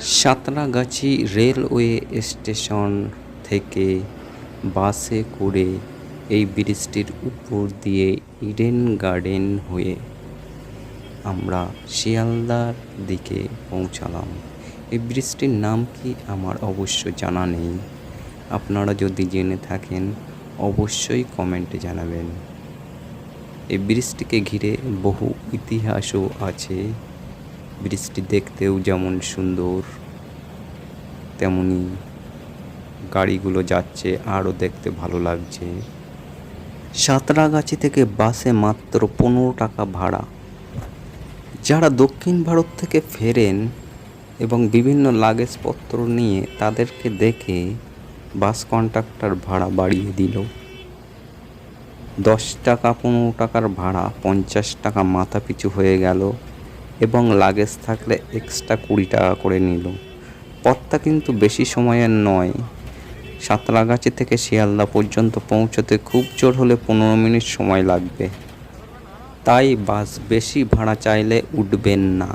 Santragachi railway station থেকে বাসে করে এই ব্রিজটির উপর দিয়ে ইডেন গার্ডেন হয়ে আমরা শিয়ালদার দিকে পৌঁছালাম। এই ব্রিজটির নাম কি আমার অবশ্য জানা নেই। আপনারা যদি জেনে থাকেন, অবশ্যই কমেন্টে জানাবেন। এই ব্রিজটিকে ঘিরে বহু ইতিহাসও আছে। ব্রিজটি দেখতেও যেমন সুন্দর, তেমনি গাড়িগুলো যাচ্ছে আরও দেখতে ভালো লাগছে। সাঁতরাগাছি থেকে বাসে মাত্র পনেরো টাকা ভাড়া। যারা দক্ষিণ ভারত থেকে ফেরেন এবং বিভিন্ন লাগেজপত্র নিয়ে তাদেরকে দেখে বাস কন্ট্রাক্টর ভাড়া বাড়িয়ে দিল। দশ টাকা, পনেরো টাকার ভাড়া, পঞ্চাশ টাকা মাথা পিছু হয়ে গেল। এবং লাগেজ থাকলে এক্সট্রা কুড়ি টাকা করে নিল। পথটা কিন্তু বেশি সময়ের নয়। সাঁতরাগাছি থেকে শিয়ালদা পর্যন্ত পৌঁছতে খুব জোর হলে পনেরো মিনিট সময় লাগবে। তাই বাস বেশি ভাড়া চাইলে উঠবেন না।